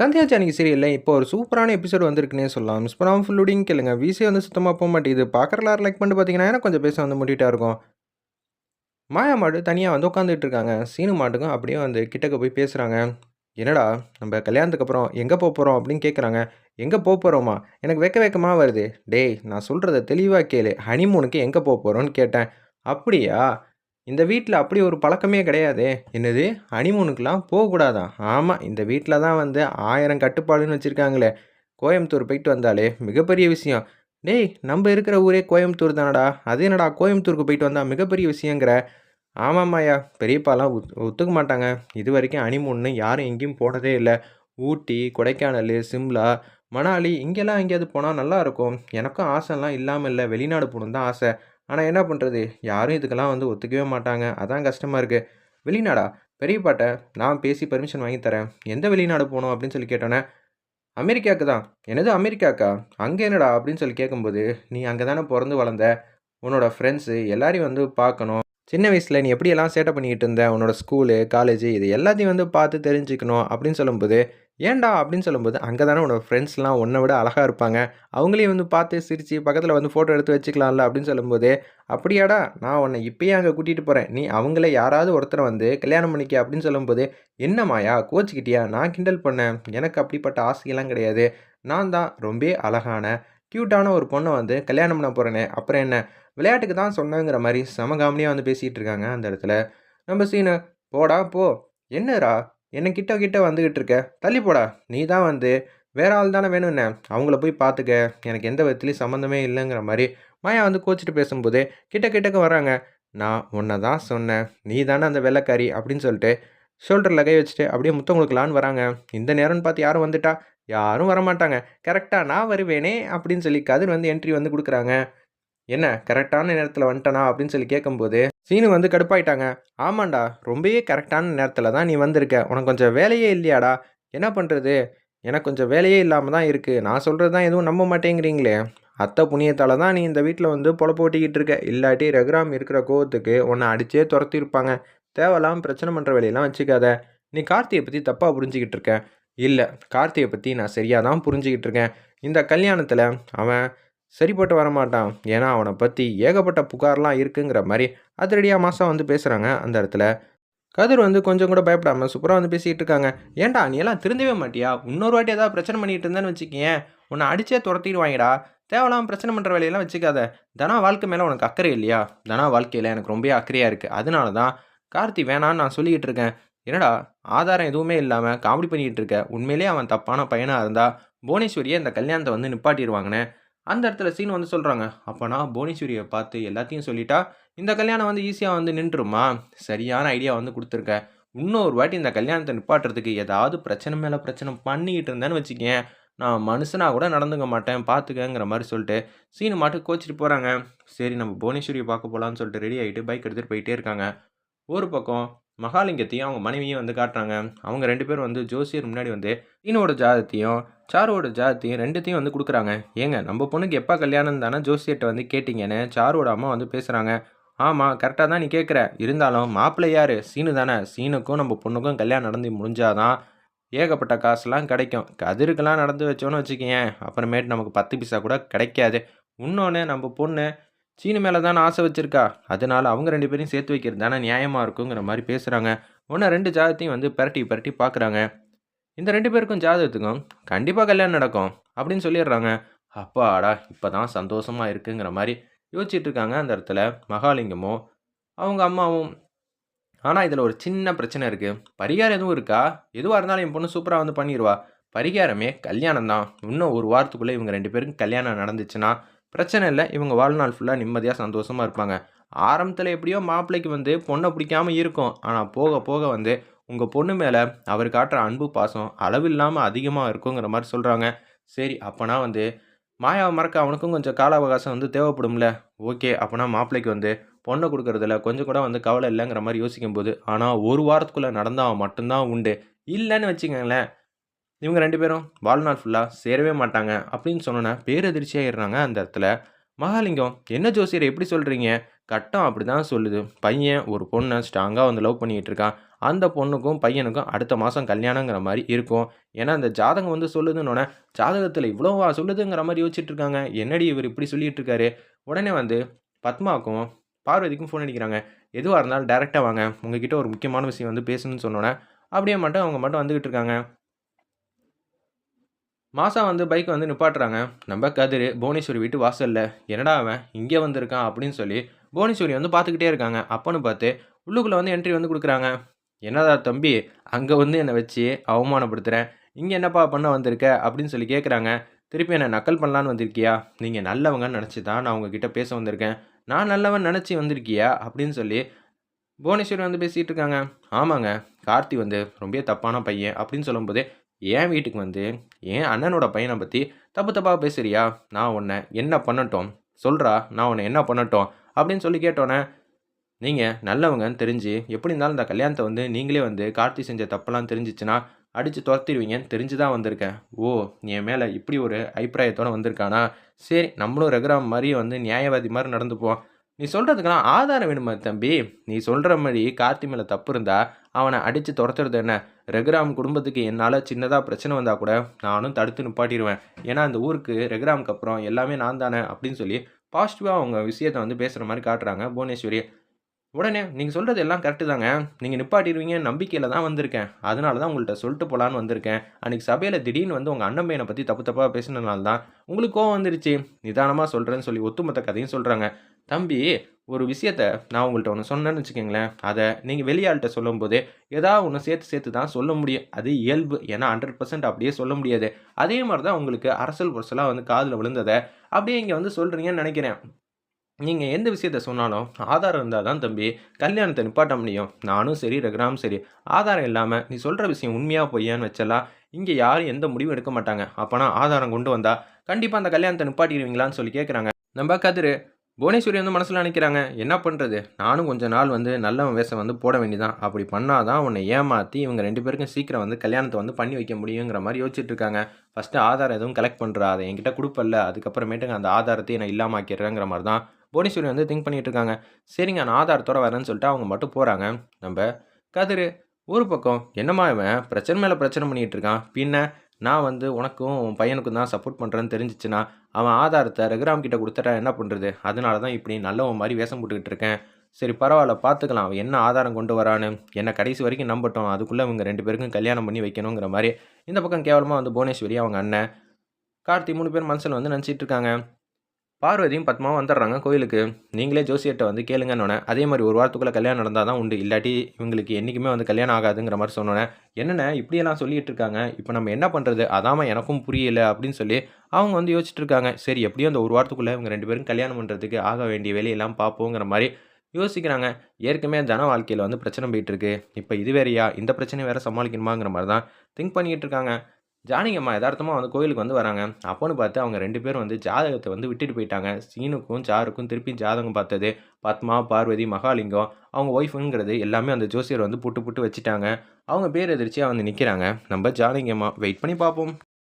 சந்தியா ஜானகி சீரியல்ல இப்போ ஒரு சூப்பரான எபிசோட் வந்திருக்குன்னே சொல்லலாம். மிஸ் பண்ணாமல் ஃபுல் லோடிங் கேளுங்க. வீஸே வந்து சுத்தமாக போக மாட்டேங்குது. பார்க்குற லைக் பண்ணிட்டு பார்த்தீங்கன்னா, கொஞ்சம் பேச வந்து முட்டிட்டா இருக்கும். மாயா மாடு தனியாக வந்து உட்காந்துட்டு இருக்காங்க. சீனு மாட்டுக்கும் அப்படியே வந்து கிட்டக்க போய் பேசுகிறாங்க "என்னடா நம்ம கல்யாணத்துக்கு அப்புறம் எங்கே போக போகிறோம் அப்படின்னு கேட்குறாங்க. எங்கே போக போகிறோமா எனக்கு வெக்க வெக்கமாக வருது." "டேய் நான் சொல்கிறத தெளிவாக கேளு. ஹனிமூனுக்கு எங்கே போக போகிறோன்னு கேட்டேன்." "அப்படியா? இந்த வீட்டில் அப்படி ஒரு பழக்கமே கிடையாது "என்னது? அனிமூனுக்கெலாம் போகக்கூடாதா?" ஆமாம் இந்த வீட்டில் தான் வந்து ஆயிரம் கட்டுப்பாடுன்னு வச்சுருக்காங்களே கோயம்புத்தூர் போயிட்டு வந்தாலே மிகப்பெரிய விஷயம்." "டேய் நம்ம இருக்கிற ஊரே கோயம்புத்தூர் தானடா. அது என்னடா கோயம்புத்தூருக்கு போயிட்டு வந்தால் மிகப்பெரிய விஷயங்கிற?" "ஆமாம்மாய்யா. பெரியப்பாலாம் ஒத் ஒத்துக்க மாட்டாங்க. இது வரைக்கும் ஹனிமூன்னு யாரும் எங்கேயும் போனதே இல்லை ஊட்டி, கொடைக்கானல், சிம்லா, மணாலி இங்கெல்லாம் எங்கேயாவது போனால் நல்லாயிருக்கும். எனக்கும் ஆசைலாம் இல்லாமல் இல்லை வெளிநாடு போகணுன்னு தான் ஆசை. ஆனால் என்ன பண்ணுறது யாரும் இதுக்கெல்லாம் வந்து ஒத்துக்கவே மாட்டாங்க. அதான் கஷ்டமாக இருக்குது "வெளிநாடா? பெரியப்பாட்ட நான் பேசி பர்மிஷன் வாங்கி தரேன். எந்த வெளிநாடு போகணும் அப்படின்னு சொல்லி கேட்டோன்னே, "அமெரிக்காவுக்கு தான்." "என்னது அமெரிக்காக்கா? அங்கே என்னடா?" அப்படின்னு சொல்லி கேட்கும்போது, "நீ அங்கே தானே பிறந்து வளர்ந்த. உன்னோட ஃப்ரெண்ட்ஸு எல்லாரையும் வந்து பார்க்கணும். சின்ன வயசில் நீ எப்படியெல்லாம் சேட்டை பண்ணிக்கிட்டு இருந்த? உன்னோட ஸ்கூலு, காலேஜு இது எல்லாத்தையும் வந்து பார்த்து தெரிஞ்சுக்கணும்." அப்படின்னு சொல்லும்போது, "ஏன்டா?" அப்படின்னு சொல்லும்போது, அங்கே தானே உன்னோட ஃப்ரெண்ட்ஸ்லாம் உன்னை விட அழகாக இருப்பாங்க. அவங்களையும் வந்து பார்த்து சிரித்து பக்கத்தில் வந்து ஃபோட்டோ எடுத்து வச்சுக்கலாம்ல." அப்படின்னு சொல்லும்போது, "அப்படியாடா? நான் உன்னை இப்போயே அங்கே கூட்டிகிட்டு போகிறேன் நீ அவங்கள யாராவது ஒருத்தரை வந்து கல்யாணம் பண்ணிக்க." அப்படின்னு சொல்லும்போது, என்னம்மாயா கோச்சிக்கிட்டியா நான் கிண்டல் பண்ணேன். எனக்கு அப்படிப்பட்ட ஆசையெல்லாம் கிடையாது. நான் தான் ரொம்ப அழகான, க்யூட்டான ஒரு பொண்ணை வந்து கல்யாணம் பண்ண போகிறேனே அப்புறம் என்ன? விளையாட்டுக்கு தான் சொன்னங்கிற மாதிரி சமகாமனியாக வந்து பேசிகிட்டு இருக்காங்க அந்த இடத்துல. நம்ம சீனு, "போடா போ. என்னடா என்ன கிட்ட கிட்ட வந்துகிட்டு இருக்க? தள்ளி போடா. நீ தான் வந்து வேற ஆள் தானே வேணும்னே அவங்கள போய் பார்த்துக்க. எனக்கு எந்த விதத்துலேயும் சம்மந்தமே இல்லைங்கிற மாதிரி மாயா வந்து கோச்சிட்டு பேசும்போது, கிட்ட கிட்டக்க வராங்க. "நான் உன்னை தான் சொன்னேன். நீ தானே அந்த வெள்ளைக்காரி." அப்படின்னு சொல்லிட்டு ஷோல்டரில் கை வச்சுட்டு அப்படியே முத்தம் வராங்க. இந்த நேரம்னு பார்த்து யாரும் வந்துட்டா, யாரும் வரமாட்டாங்க. கரெக்டாக நான் வருவேனே அப்படின்னு சொல்லி கதிர் வந்து என்ட்ரி வந்து கொடுக்குறாங்க "என்ன கரெக்டான நேரத்தில் வந்துட்டனா?" அப்படின்னு சொல்லி கேட்கும்போது, சீனு வந்து கடுப்பாயிட்டாங்க. "ஆமாண்டா. ரொம்பவே கரெக்டான நேரத்தில் தான் நீ வந்திருக்க. உனக்கு கொஞ்சம் வேலையே இல்லையாடா? என்ன பண்ணுறது எனக்கு கொஞ்சம் வேலையே இல்லாமல் தான் இருக்குது நான் சொல்கிறது தான் எதுவும் நம்ப மாட்டேங்கிறீங்களே. அத்தை புண்ணியத்தால் தான் நீ இந்த வீட்டில் வந்து பொழப்பு ஓட்டிக்கிட்டு இருக்க. இல்லாட்டி ரகுராம் இருக்கிற கோவத்துக்கு உன்னை அடிச்சே துரத்தியிருப்பாங்க. தேவையில்லாமல் பிரச்சனை பண்ணுற வேலையெல்லாம் வச்சுக்காத. நீ கார்த்தியை பற்றி தப்பாக புரிஞ்சிக்கிட்டு இருக்க." இல்லை கார்த்தியை பற்றி நான் சரியாக தான் புரிஞ்சிக்கிட்டு இருக்கேன். இந்த கல்யாணத்தில் அவன் சரிப்பட்டு வரமாட்டான். ஏன்னா அவனை பற்றி ஏகப்பட்ட புகார்லாம் இருக்குங்கிற மாதிரி அதிரடியாக மாதம் வந்து பேசுகிறாங்க அந்த இடத்துல. கதிர் வந்து கொஞ்சம் கூட பயப்படாமல் சூப்பராக வந்து பேசிக்கிட்டு இருக்காங்க. "ஏன்டா நீ எல்லாம் திருந்தவே மாட்டியா? இன்னொரு வாட்டி ஏதாவது பிரச்சனை பண்ணிகிட்டு இருந்தேன்னு வச்சுக்கேன் உன்னை அடிச்சே துரத்திடுவாங்கடா. தேவையில்லாமல் பிரச்சனை பண்ணுற வேலையெல்லாம் வச்சுக்காத. தனா வாழ்க்கை மேலே உனக்கு அக்கறை இல்லையா? தனா வாழ்க்கையில் எனக்கு ரொம்பவே அக்கறையாக இருக்குது அதனால தான் கார்த்தி வேணான்னு நான் சொல்லிக்கிட்டு இருக்கேன்." "என்னடா ஆதாரம் எதுவுமே இல்லாமல் காமெடி பண்ணிக்கிட்டு இருக்க. உண்மையிலேயே அவன் தப்பான பையனாக இருந்தால் புவனேஸ்வரியே இந்த கல்யாணத்தை வந்து நிப்பாட்டிடுவாங்கன்னு அந்த இடத்துல சீன் வந்து சொல்கிறாங்க அப்போனா புவனேஸ்வரியை பார்த்து எல்லாத்தையும் சொல்லிட்டா, இந்த கல்யாணம் வந்து ஈஸியாக வந்து நின்றுருமா சரியான ஐடியா வந்து கொடுத்துருக்க இன்னொரு வாட்டி இந்த கல்யாணத்தை நிப்பாட்டுறதுக்கு ஏதாவது பிரச்சனை மேலே பிரச்சனை பண்ணிக்கிட்டு இருந்தேன்னு வச்சுக்கேன் நான் மனுஷனா கூட நடந்துக்க மாட்டேன். பார்த்துக்கங்கிற மாதிரி சொல்லிட்டு, சீனு மாட்டுக்கு கோச்சிட்டு போகிறாங்க சரி நம்ம புவனேஸ்வரியை பார்க்க போகலான்னு சொல்லிட்டு ரெடி ஆகிட்டு பைக் எடுத்துகிட்டு போயிட்டே இருக்காங்க. ஒரு பக்கம் மகாலிங்கத்தையும் அவங்க மனைவியும் வந்து காட்டுறாங்க. அவங்க ரெண்டு பேரும் வந்து ஜோசியர் முன்னாடி வந்து சீனோட ஜாதத்தையும் சாருவோட ஜாதத்தையும் ரெண்டுத்தையும் வந்து கொடுக்குறாங்க "ஏங்க நம்ம பொண்ணுக்கு எப்போ கல்யாணம் தானே ஜோசியர்கிட்ட வந்து கேட்டிங்கன்னு சாருவோட அம்மா வந்து பேசுகிறாங்க ஆமாம் கரெக்டாக தான் நீ கேட்குற. இருந்தாலும் மாப்பிள்ளை யார் சீனு தானே. சீனுக்கும் நம்ம பொண்ணுக்கும் கல்யாணம் நடந்து முடிஞ்சாதான் ஏகப்பட்ட காசுலாம் கிடைக்கும். கதிருக்கெல்லாம் நடந்து வச்சோன்னு வச்சுக்கேன் அப்புறமேட்டு நமக்கு 10 பைசா கூட கிடைக்காது. இன்னொன்று நம்ம பொண்ணு சீனு மேலே தானே ஆசை வச்சிருக்கா. அதனால் அவங்க ரெண்டு பேரையும் சேர்த்து வைக்கிறது தானே நியாயமாக இருக்குங்கிற மாதிரி பேசுகிறாங்க ஒன்று ரெண்டு ஜாதகத்தையும் வந்து பரட்டி பரட்டி பார்க்குறாங்க. இந்த ரெண்டு பேருக்கும் ஜாதகத்துக்கும் கண்டிப்பாக கல்யாணம் நடக்கும் அப்படின்னு சொல்லிடுறாங்க. அப்பாடா! இப்பதான் சந்தோஷமாக இருக்குங்கிற மாதிரி யோசிச்சுட்டு இருக்காங்க அந்த இடத்துல மகாலிங்கமும், அவங்க அம்மாவும். ஆனால் இதில் ஒரு சின்ன பிரச்சனை இருக்குது பரிகாரம் எதுவும் இருக்கா? எதுவாக இருந்தாலும் என் பொண்ணு சூப்பராக வந்து பண்ணிடுவா பரிகாரமே கல்யாணம் தான். இன்னும் ஒரு வாரத்துக்குள்ளே இவங்க ரெண்டு பேருக்கும் கல்யாணம் நடந்துச்சுன்னா, பிரச்சனை இல்லை இவங்க வாழ்நாள் ஃபுல்லாக நிம்மதியாக சந்தோஷமாக இருப்பாங்க. ஆரம்பத்தில் எப்படியோ மாப்பிள்ளைக்கு வந்து பொண்ணை பிடிக்காம இருக்கும். ஆனால் போக போக வந்து உங்கள் பொண்ணு மேலே அவர் காட்டுற அன்பு, பாசம் அளவில்லாமல் அதிகமாக இருக்குங்கிற மாதிரி சொல்கிறாங்க சரி அப்போனா வந்து மாயாவை மறக்க அவனுக்கும் கொஞ்சம் கால அவகாசம் வந்து தேவைப்படும்ல. ஓகே அப்போனா மாப்பிள்ளைக்கு வந்து பொண்ணை கொடுக்குறதுல கொஞ்சம் கூட வந்து கவலை இல்லைங்கிற மாதிரி யோசிக்கும் போது ஆனால் ஒரு வாரத்துக்குள்ளே நடந்தால் மட்டும்தான் உண்டு. இல்லைன்னு வச்சுக்கோங்களேன் இவங்க ரெண்டு பேரும் வாழ்நாள் ஃபுல்லாக சேரவே மாட்டாங்க அப்படின்னு சொன்னோன்னே பேரதிர்ச்சியாகிடுறாங்க அந்த இடத்துல. மகாலிங்கம் என்ன ஜோசியர் எப்படி சொல்கிறீங்க கட்டம் அப்படி தான் சொல்லுது. பையன் ஒரு பொண்ணை ஸ்ட்ராங்காக வந்து லவ் பண்ணிகிட்டு இருக்கான். அந்த பொண்ணுக்கும் பையனுக்கும் அடுத்த மாதம் கல்யாணங்கிற மாதிரி இருக்கும். ஏன்னா அந்த ஜாதகம் வந்து சொல்லுதுன்னொன்னே ஜாதகத்தில் இவ்வளோவா சொல்லுதுங்கிற மாதிரி யோசிச்சுட்டு இருக்காங்க. என்னடி இவர் இப்படி சொல்லிட்டு இருக்காரு? உடனே வந்து பத்மாவுக்கும் பார்வதிக்கும் ஃபோன் அடிக்கிறாங்க. எதுவாக இருந்தாலும் டேரெக்டாக வாங்க. உங்ககிட்ட ஒரு முக்கியமான விஷயம் வந்து பேசணும்னு சொன்னோன்னே அப்படியே மட்டும் அவங்க மட்டும் வந்துக்கிட்டு இருக்காங்க. மாசா வந்து பைக் வந்து நிப்பாட்டுறாங்க. நம்ம கதிர் புவனேஸ்வரி வீட்டு வாசல்ல என்னடா அவன்? இங்கே வந்திருக்கான் அப்படின்னு சொல்லி புவனேஸ்வரி வந்து பார்த்துக்கிட்டே இருக்காங்க. அப்பன்னு பார்த்து உள்ளுக்குள்ளே வந்து என்ட்ரி வந்து கொடுக்குறாங்க. என்னடா தம்பி அங்கே வந்து என்னை வச்சு அவமானப்படுத்துகிறேன் இங்கே என்னப்பா பண்ண வந்திருக்க? அப்படின்னு சொல்லி கேட்குறாங்க திருப்பி என்னை நக்கல் பண்ணலான்னு வந்திருக்கியா? நீங்கள் நல்லவங்கன்னு நினச்சி தான் நான் உங்ககிட்ட பேச வந்திருக்கேன். நான் நல்லவன் நினச்சி வந்திருக்கியா? அப்படின்னு சொல்லி புவனேஸ்வரி வந்து பேசிகிட்டு இருக்காங்க. ஆமாங்க கார்த்தி வந்து ரொம்ப தப்பான பையன் அப்படின்னு சொல்லும்போது என் வீட்டுக்கு வந்து என் அண்ணனோட பையனை பற்றி தப்பு தப்பாக பேசுறியா? நான் உன்னை என்ன பண்ணட்டும்? சொல்கிறா நான் உன்னை என்ன பண்ணட்டும்? அப்படின்னு சொல்லி கேட்டோன்னே நீங்கள் நல்லவங்கன்னு தெரிஞ்சு எப்படி இருந்தாலும் இந்த கல்யாணத்தை வந்து நீங்களே வந்து கார்த்தி செஞ்ச தப்பெல்லாம் தெரிஞ்சிச்சுன்னா அடித்து துரத்திடுவீங்கன்னு தெரிஞ்சு தான் வந்திருக்கேன். ஓ என் மேலே இப்படி ஒரு அபிப்பிராயத்தோடு வந்திருக்கானா? சரி நம்மளும் ரகுராம் மாதிரி வந்து நியாயவாதி மாதிரி நடந்துப்போம். நீ சொல்கிறதுக்கெல்லாம் ஆதாரம் வேணுமா தம்பி? நீ சொல்கிற மாதிரி கார்த்தி மேலே தப்பு இருந்தா அவனை அடித்து துரத்துறது என்ன? ரெகுராம் குடும்பத்துக்கு என்னால் சின்னதாக பிரச்சனை வந்தால் கூட நானும் தடுத்து நிப்பாட்டிடுவேன். ஏன்னா அந்த ஊருக்கு ரெகுராமுக்கு அப்புறம் எல்லாமே நான் தானே அப்படின்னு சொல்லி பாசிட்டிவாக அவங்க விஷயத்தை வந்து பேசுகிற மாதிரி காட்டுறாங்க புவனேஸ்வரி. உடனே நீங்கள் சொல்கிறது எல்லாம் கரெக்டு தாங்க. நீங்கள் நிப்பாட்டிடுவீங்க நம்பிக்கையில் தான் வந்திருக்கேன். அதனால தான் உங்கள்கிட்ட சொல்லிட்டு போகலான்னு வந்திருக்கேன். அன்றைக்கி சபையில் திடீர்னு வந்து உங்கள் அண்ணன் பையனை பற்றி தப்பு தப்பாக பேசினதுனால தான் உங்களுக்கு கோவம் வந்துருச்சு. நிதானமாக சொல்கிறேன்னு சொல்லி ஒத்துமொத்த கதையும் சொல்கிறாங்க தம்பி ஒரு விஷயத்த நான் உங்கள்கிட்ட ஒன்று சொன்னேன்னு வச்சுக்கோங்களேன். அதை நீங்கள் வெளியாள்கிட்ட சொல்லும்போது ஏதாவது ஒன்று சேர்த்து சேர்த்து தான் சொல்ல முடியும். அது இயல்பு. ஏன்னா ஹண்ட்ரட் பர்சன்ட் அப்படியே சொல்ல முடியாது. அதே மாதிரி தான் உங்களுக்கு அரசல் பொருசலாக வந்து காதில் விழுந்ததை அப்படியே இங்கே வந்து சொல்கிறீங்கன்னு நினைக்கிறேன். நீங்கள் எந்த விஷயத்த சொன்னாலும் ஆதாரம் இருந்தால் தான் தம்பி கல்யாணத்தை நிப்பாட்ட முடியும். நானும் சரி ரகுராமும் சரி. ஆதாரம் இல்லாமல் நீ சொல்கிற விஷயம் உண்மையாக பொய்யான்னு வச்சலாம் இங்கே யாரும் எந்த முடிவும் எடுக்க மாட்டாங்க. அப்போனா ஆதாரம் கொண்டு வந்தால் கண்டிப்பாக அந்த கல்யாணத்தை நிப்பாட்டிடுவீங்களான்னு சொல்லி கேட்குறாங்க நம்ம கதிர் புவனேஸ்வரி வந்து மனசில் நினைக்கிறாங்க என்ன பண்ணுறது நானும் கொஞ்ச நாள் வந்து நல்லவன் வேஷம் வந்து போட வேண்டியதான் அப்படி பண்ணாதான் உன்னை ஏமாற்றி இவங்க ரெண்டு பேருக்கும் சீக்கிரம் வந்து கல்யாணத்தை வந்து பண்ணி வைக்க முடியுங்கிற மாதிரி யோசிச்சுட்டு இருக்காங்க. ஃபஸ்ட்டு ஆதாரம் எதுவும் கலெக்ட் பண்ணுறா அதை என்கிட்ட கொடுப்பல அதுக்கப்புறமேட்டுங்க அந்த ஆதாரத்தையும் நான் இல்லாமாக்கிறேங்கிற மாதிரி தான் புவனேஸ்வரி வந்து திங்க் பண்ணிகிட்டு இருக்காங்க. சரிங்க நான் ஆதாரத்தோட வரேன்னு சொல்லிட்டு அவங்க மட்டும் போகிறாங்க நம்ம கதிர் ஒரு பக்கம் என்னம்மா இவன்? பிரச்சனை மேலே பிரச்சனை பண்ணிகிட்டு இருக்கான். பின்ன நான் வந்து உனக்கும் உன் பையனுக்கும் தான் சப்போர்ட் பண்ணுறேன்னு தெரிஞ்சிச்சுன்னா அவன் ஆதாரத்தை ரகுராம் கிட்ட கொடுத்துட்டா என்ன பண்ணுறது அதனால தான் இப்படி நல்லவன் மாதிரி வேஷம் போட்டுக்கிட்டு இருக்கேன். சரி பரவாயில்ல பார்த்துக்கலாம் அவன் என்ன ஆதாரம் கொண்டு வரான்னு? என்ன கடைசி வரைக்கும் நம்பட்டும். அதுக்குள்ளே இவங்க ரெண்டு பேருக்கும் கல்யாணம் பண்ணி வைக்கணுங்கிற மாதிரி. இந்த பக்கம் கேவலமாக வந்து புவனேஸ்வரி அவங்க அண்ணன் கார்த்தி மூணு பேர் மனசில் வந்து நினச்சிட்டு இருக்காங்க. பார்வதியும் பத்மாவும் வந்துடுறாங்க கோயிலுக்கு. நீங்களே ஜோசியர்கிட்ட வந்து கேளுங்கன்னொன்னே அதே மாதிரி ஒரு வாரத்துக்குள்ளே கல்யாணம் நடந்தால் தான் உண்டு. இல்லாட்டி இவங்களுக்கு என்றைக்குமே வந்து கல்யாணம் ஆகாதுங்கிற மாதிரி சொன்னோன்னே என்னென்ன இப்படியெல்லாம் சொல்லிட்டு இருக்காங்க. இப்போ நம்ம என்ன பண்ணுறது அதாம எனக்கும் புரியல அப்படின்னு சொல்லி அவங்க வந்து யோசிச்சுட்டு இருக்காங்க. சரி எப்படியும் அந்த ஒரு வாரத்துக்குள்ளே இவங்க ரெண்டு பேரும் கல்யாணம் பண்ணுறதுக்கு ஆக வேண்டிய வேலையெல்லாம் பார்ப்போங்கிற மாதிரி யோசிக்கிறாங்க. ஏற்கனவே ஜன வாழ்க்கையில் வந்து பிரச்சனை போயிட்டுருக்கு இப்போ இது வேறையா? இந்த பிரச்சனை வேறு சமாளிக்கணுமாங்கிற மாதிரி தான் திங்க் பண்ணிகிட்டு இருக்காங்க. ஜானகியம்மா யதார்த்தமாக வந்து கோயிலுக்கு வந்து வராங்க. அப்போன்னு பார்த்து அவங்க ரெண்டு பேரும் வந்து ஜாதகத்தை வந்து விட்டுட்டு போயிட்டாங்க. சீனுக்கும் சாருக்கும் திருப்பி ஜாதகம் பார்த்தது. பத்மா பார்வதி மகாலிங்கம் அவங்க ஒய்ஃபுங்கிறது எல்லாமே அந்த ஜோசியர் வந்து புட்டு புட்டு வச்சுட்டாங்க. அவங்க பேர் எதிர்ச்சியாக வந்து நிற்கிறாங்க நம்ம ஜானகியம்மா வெயிட் பண்ணி பார்ப்போம்.